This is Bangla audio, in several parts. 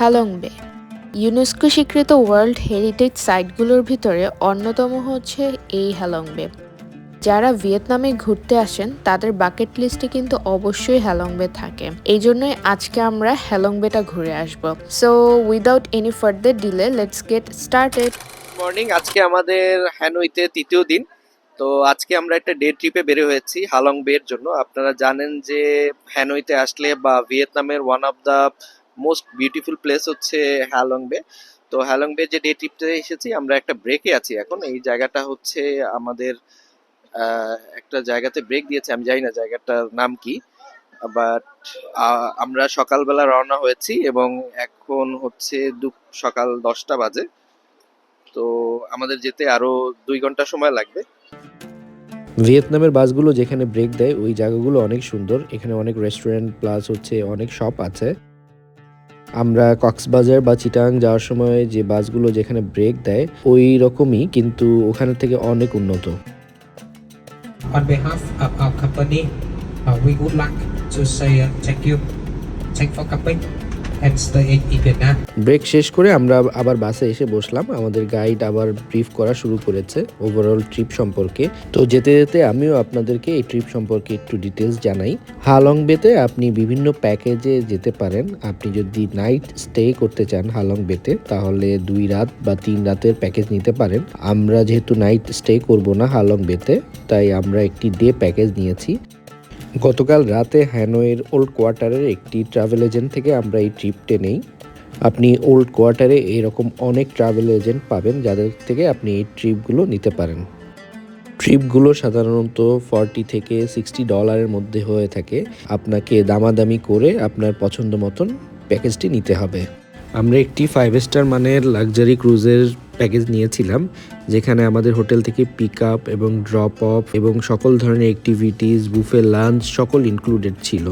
হ্যালং বে ইউনেস্কো স্বীকৃত ওয়ার্ল্ড হেরিটেজ সাইটগুলোর ভিতরে অন্যতম হচ্ছে এই হ্যালং বে যারা ভিয়েতনামে ঘুরতে আসেন, তাদের বাকেট লিস্টে কিন্তু অবশ্যই হ্যালং বে থাকে। এই জন্যই আজকে আমরা হ্যালং বেটা ঘুরে আসব। So without any further delay let's get started morning আজকে আমাদের হ্যানইতে তৃতীয় দিন। তো আজকে আমরা একটা ডে ট্রিপে বের হয়েছি হালং বে এর জন্য। আপনারা জানেন যে হ্যানইতে আসলে বা ভিয়েতনামের one of the most beautiful place হচ্ছে হ্যালং বে তো হ্যালং বে যে ডে ট্রিপতে এসেছি, আমরা একটা ব্রেকে আছি এখন। এই জায়গাটা হচ্ছে আমাদের একটা জায়গাতে ব্রেক দিয়েছে। আমি জানি না জায়গাটার নাম কি বাট আমরা সকালবেলা রওনা হয়েছি এবং এখন হচ্ছে দু, সকাল দশটা বাজে। তো আমাদের যেতে আরও দুই ঘণ্টা সময় লাগবে। ভিয়েতনামের বাসগুলো যেখানে ব্রেক দেয়, ওই জায়গাগুলো অনেক সুন্দর। এখানে অনেক রেস্টুরেন্ট প্লাস হচ্ছে অনেক শপ আছে। আমরা কক্সবাজার বা চিটাং যাওয়ার সময় যে বাসগুলো যেখানে ব্রেক দেয় ওই রকমই কিন্তু ওখানে থেকে অনেক উন্নত On behalf of our company, uh, we would like to say uh, thank you. Thank for coming break শেষ করে আমরা আবার বাসে এসে বসলাম। আমাদের গাইড আবার ব্রিফ করা শুরু করেছে ওভারঅল ট্রিপ সম্পর্কে। তো যেতে যেতে আমিও আপনাদেরকে এই ট্রিপ সম্পর্কে একটু ডিটেলস জানাই। হালং বেতে আপনি বিভিন্ন প্যাকেজে যেতে পারেন। আপনি যদি নাইট স্টে করতে চান হালং বেতে তাহলে দুই রাত বা তিন রাতের প্যাকেজ নিতে পারেন। আমরা যেহেতু নাইট স্টে করব না হালং বেতে তাই আমরা একটি ডে প্যাকেজ নিয়েছি। গতকাল রাতে হ্যানোয়ের ওল্ড কোয়ার্টারের একটি ট্রাভেল এজেন্ট থেকে আমরা এই ট্রিপটে নেই। আপনি ওল্ড কোয়ার্টারে এরকম অনেক ট্রাভেল এজেন্ট পাবেন যাদের থেকে আপনি এই ট্রিপগুলো নিতে পারেন। ট্রিপগুলো সাধারণত ফর্টি থেকে সিক্সটি ডলারের মধ্যে হয়ে থাকে। আপনাকে দামাদামি করে আপনার পছন্দ মতন প্যাকেজটি নিতে হবে। আমরা একটি ফাইভ স্টার মানের লাক্সারি ক্রুজের প্যাকেজ নিয়েছিলাম, যেখানে আমাদের হোটেল থেকে পিক আপ এবং ড্রপ অফ এবং সকল ধরনের অ্যাক্টিভিটিস বুফে লাঞ্চ সকল ইনক্লুডেড ছিল।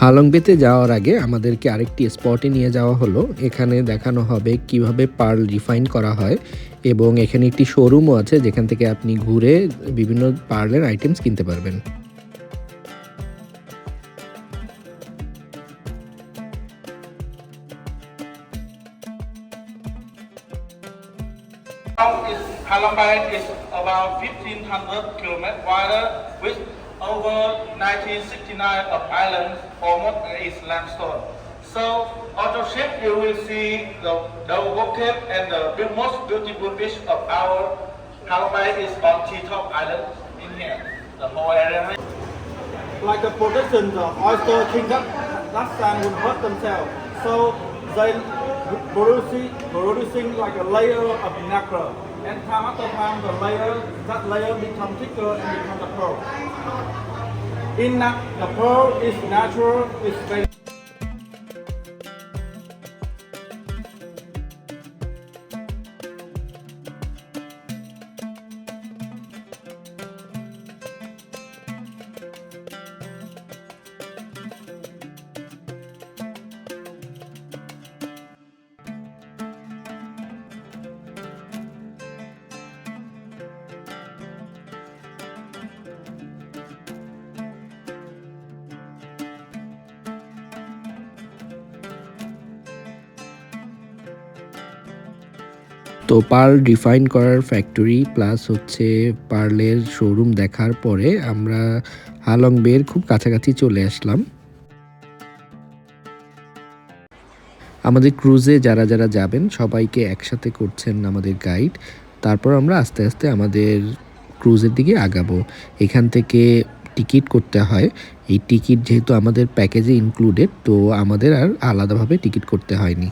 হালংবেতে যাওয়ার আগে আমাদেরকে আরেকটি স্পটে নিয়ে যাওয়া হলো। এখানে দেখানো হবে কীভাবে পার্ল রিফাইন করা হয় এবং এখানে একটি শোরুমও আছে, যেখান থেকে আপনি ঘুরে বিভিন্ন পার্লের আইটেমস কিনতে পারবেন। Is is about 1500 kilometers wider with over 1969 of islands, almost is limestone. So on the ship you will see the double Cape and the most beautiful beach of our Halong is on T-top Island in here. The whole area. like the production, the oyster kingdom, that sand will hurt themselves. So they producing, producing like a layer of nacre. And time after time, the layer, that layer become thicker and become the pearl. In that, the pearl is natural, is very তো পার্ল রিফাইন করার ফ্যাক্টরি প্লাস হচ্ছে পার্লের শোরুম দেখার পরে আমরা হালং বের খুব কাছাকাছি চলে আসলাম। আমাদের ক্রুজে যারা যারা যাবেন সবাইকে একসাথে করছেন আমাদের গাইড। তারপর আমরা আস্তে আস্তে আমাদের ক্রুজের দিকে আগাবো। এখান থেকে টিকিট করতে হয়। এই টিকিট যেহেতু আমাদের প্যাকেজে ইনক্লুডেড তো আমাদের আর আলাদাভাবে টিকিট করতে হয়নি।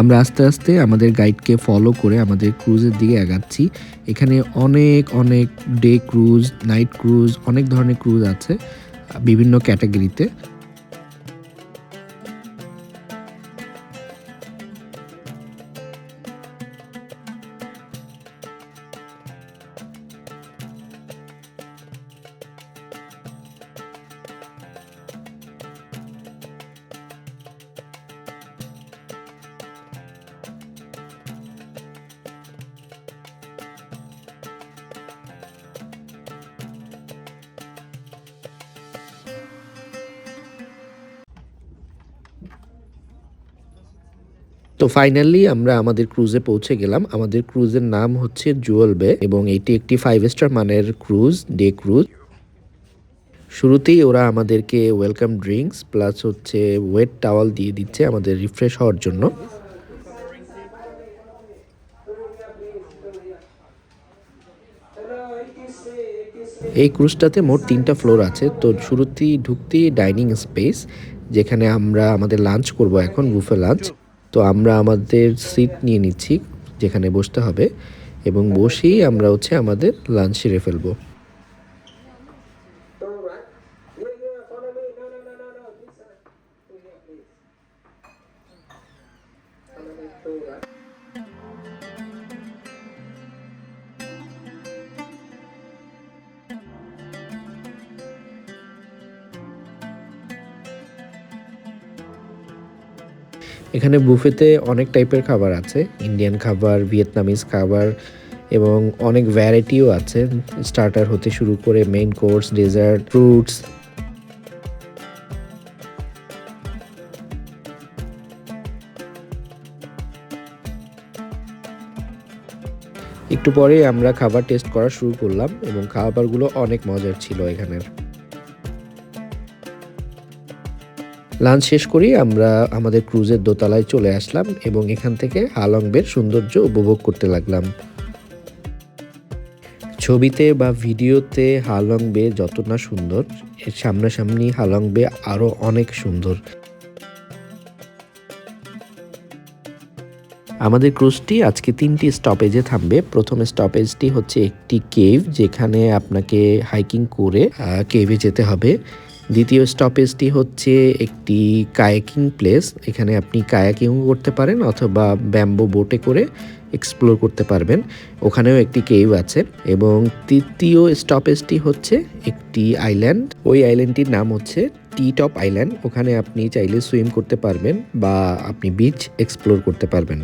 আমরা আস্তে আস্তে আমাদের গাইডকে ফলো করে আমাদের ক্রুজের দিকে এগাচ্ছি। এখানে অনেক অনেক ডে ক্রুজ নাইট ক্রুজ অনেক ধরনের ক্রুজ আছে বিভিন্ন ক্যাটাগরিতে তো ফাইনালি আমরা আমাদের ক্রুজে পৌঁছে গেলাম। আমাদের ক্রুজের নাম হচ্ছে জুয়েল বে এবং এটি একটি ফাইভ স্টার মানের ক্রুজ ডে ক্রুজ শুরুতেই ওরা আমাদেরকে ওয়েলকাম ড্রিঙ্কস প্লাস হচ্ছে ওয়েট টাওয়াল দিয়ে দিচ্ছে আমাদের রিফ্রেশ হওয়ার জন্য। এই ক্রুজটাতে মোট তিনটা ফ্লোর আছে। তো শুরুতেই ঢুকতেই ডাইনিং স্পেস যেখানে আমরা আমাদের লাঞ্চ করব এখন বুফে লাঞ্চ তো আমরা আমাদের সিট নিয়ে নিচ্ছি, যেখানে বসতে হবে এবং বসেই আমরা হচ্ছে আমাদের লাঞ্চ সেরে ফেলব। এখানে বুফেতে অনেক টাইপের খাবার আছে। ইন্ডিয়ান খাবার, ভিয়েতনামিজ খাবার এবং অনেক ভ্যারাইটিও আছে। স্টার্টার হতে শুরু করে মেইন কোর্স ডেজার্ট ফ্রুটস একটু পরে আমরা খাবার টেস্ট করা শুরু করলাম এবং খাবারগুলো অনেক মজার ছিল এখানের। লাঞ্চ শেষ করি, আমরা আমাদের ক্রুজের দোতলায় চলে আসলাম এবং এখান থেকে হালং বের সৌন্দর্য উপভোগ করতে লাগলাম। ছবিতে বা ভিডিওতে হালং বে যত না সুন্দর, এর সামনাসামনি হালং বে আরও অনেক সুন্দর। আমাদের ক্রুজটি আজকে তিনটি স্টপেজে থামবে। প্রথম স্টপেজটি হচ্ছে একটি কেভ যেখানে আপনাকে হাইকিং করে কেভে যেতে হবে। দ্বিতীয় স্টপেজটি হচ্ছে একটি কায়াকিং প্লেস এখানে আপনি কায়াকিং করতে পারেন অথবা ব্যাম্বো বোটে করে এক্সপ্লোর করতে পারবেন। ওখানেও একটি কেভ আছে এবং তৃতীয় স্টপেজটি হচ্ছে একটি আইল্যান্ড ওই আইল্যান্ডটির নাম হচ্ছে টি টপ আইল্যান্ড ওখানে আপনি চাইলে সুইম করতে পারবেন বা আপনি বিচ এক্সপ্লোর করতে পারবেন।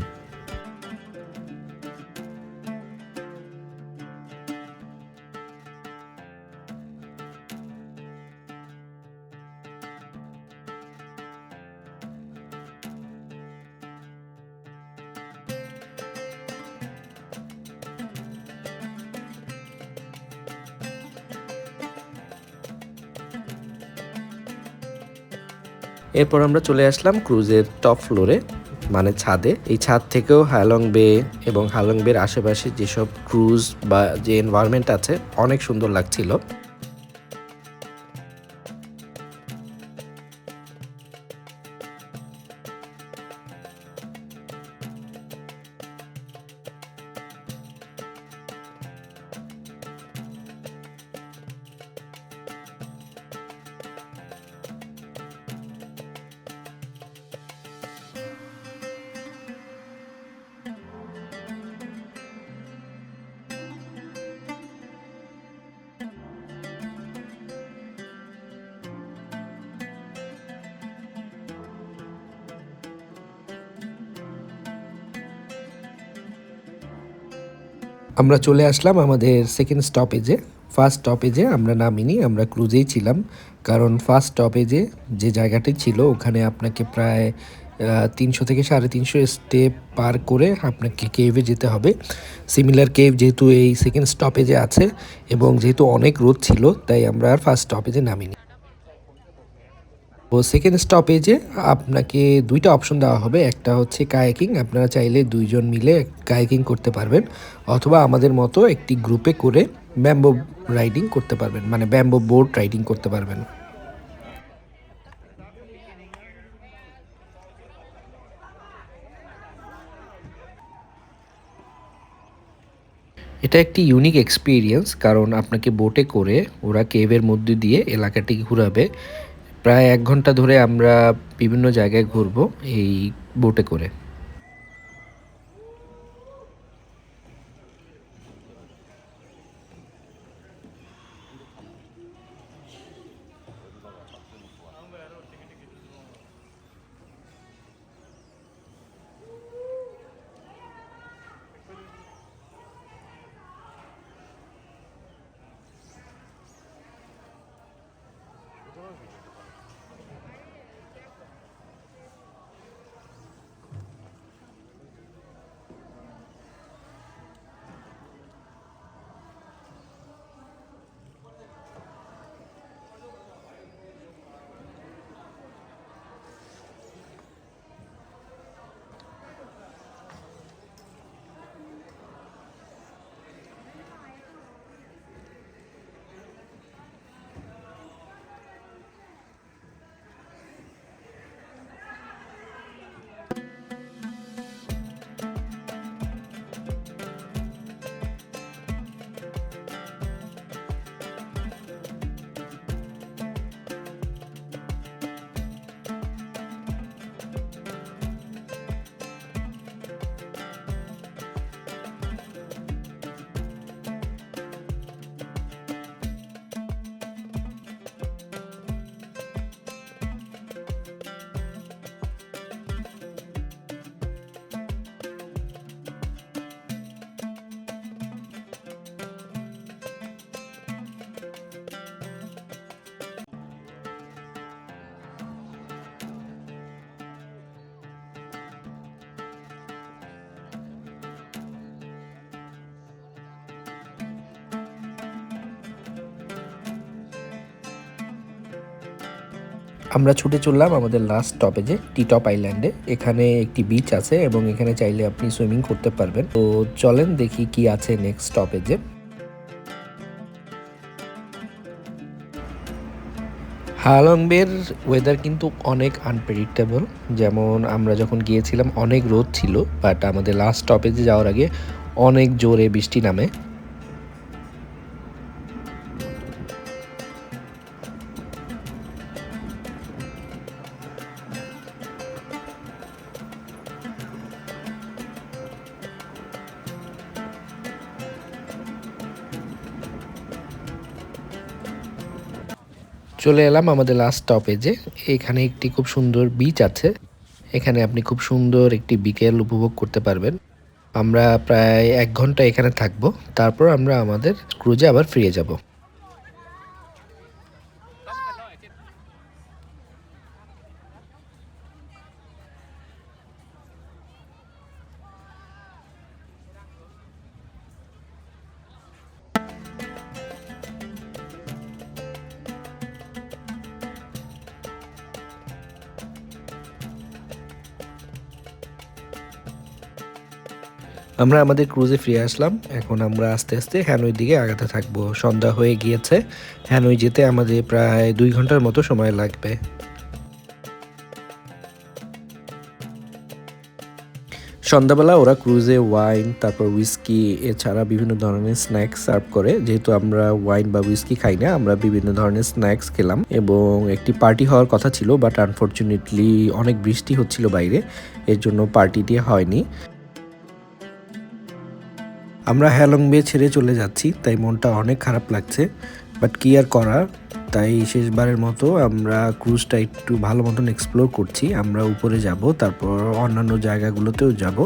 এরপর আমরা চলে আসলাম ক্রুজের টপ ফ্লোরে মানে ছাদে। এই ছাদ থেকেও হালং বে এবং হালং বের আশেপাশে যেসব ক্রুজ বা যে এনভায়রনমেন্ট আছে, অনেক সুন্দর লাগছিল। আমরা চলে আসলাম আমাদের সেকেন্ড স্টপেজে ফার্স্ট স্টপেজে আমরা নামিনি, আমরা ক্রুজেই ছিলাম। কারণ ফার্স্ট স্টপেজে যে জায়গাটি ছিল, ওখানে আপনাকে প্রায় তিনশো থেকে সাড়ে তিনশো স্টেপ পার করে আপনাকে কেভে যেতে হবে। সিমিলার কেভ যেহেতু এই সেকেন্ড স্টপেজে আছে এবং যেহেতু অনেক রোদ ছিল, তাই আমরা আর ফার্স্ট স্টপেজে নামিনি। ও সেকেন্ড স্টপেজে আপনাকে দুইটা অপশন দেওয়া হবে। একটা হচ্ছে কায়াকিং আপনারা চাইলে দুইজন মিলে কায়াকিং করতে পারবেন, অথবা আমাদের মতো একটি গ্রুপে করে ব্যাম্বো রাইডিং করতে পারবেন মানে ব্যাম্বো বোর্ড রাইডিং করতে পারবেন। এটা একটি ইউনিক এক্সপিরিয়েন্স কারণ আপনাকে বোটে করে ওরা কেভের মধ্যে দিয়ে এলাকাটি ঘুরাবে। প্রায় এক ঘণ্টা ধরে আমরা বিভিন্ন জায়গায় ঘুরবো এই বোটে করে। আমরা ছুটে চললাম আমাদের লাস্ট স্টপেজে টি টপ আইল্যান্ডে এখানে একটি বিচ আছে এবং এখানে চাইলে আপনি সুইমিং করতে পারবেন। তো চলেন দেখি কি আছে নেক্সট স্টপেজে হালং বের ওয়েদার কিন্তু অনেক আনপ্রেডিক্টেবল যেমন আমরা যখন গিয়েছিলাম, অনেক রোদ ছিল বাট আমাদের লাস্ট স্টপেজে যাওয়ার আগে অনেক জোরে বৃষ্টি নামে। চলে এলাম আমাদের লাস্ট স্টপেজে এখানে একটি খুব সুন্দর বিচ আছে। এখানে আপনি খুব সুন্দর একটি বিকেল উপভোগ করতে পারবেন। আমরা প্রায় এক ঘণ্টা এখানে থাকব। তারপর আমরা আমাদের ক্রুজে আবার ফিরে যাব। আমরা আমাদের ক্রুজে ফিরে আসলাম। এখন আমরা আস্তে আস্তে হ্যানই দিকে আগাতে থাকব। সন্ধ্যা হয়ে গিয়েছে। হ্যানই যেতে আমাদের প্রায় দুই ঘণ্টার মতো সময় লাগবে। সন্ধ্যাবেলা ওরা ক্রুজে ওয়াইন তারপর উইস্কি এছাড়া বিভিন্ন ধরনের স্ন্যাক্স সার্ভ করে। যেহেতু আমরা ওয়াইন বা উইস্কি খাই না, আমরা বিভিন্ন ধরনের স্ন্যাক্স খেলাম এবং একটি পার্টি হওয়ার কথা ছিল বাট আনফর্চুনেটলি অনেক বৃষ্টি হচ্ছিল বাইরে, এর জন্য পার্টিটি হয়নি। আমরা হ্যালং বে ছেড়ে চলে যাচ্ছি, তাই মনটা অনেক খারাপ লাগছে। বাট কি আর করার? তাই শেষবারের মতো আমরা ক্রুজটা একটু ভালো মতন এক্সপ্লোর করছি। আমরা উপরে যাব, তারপর অন্যান্য জায়গাগুলোতেও যাব।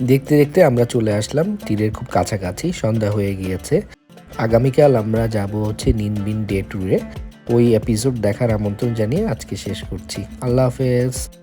দেখতে দেখতে আমরা চলে আসলাম তীরের খুব কাছাকাছি, সন্ধ্যা হয়ে গিয়েছে। আগামীকাল আমরা যাব হচ্ছে নিনবিন ডে ট্যুরে। ওই এপিসোড দেখার আমন্ত্রণ জানিয়ে আজকে শেষ করছি। আল্লাহ হাফেজ।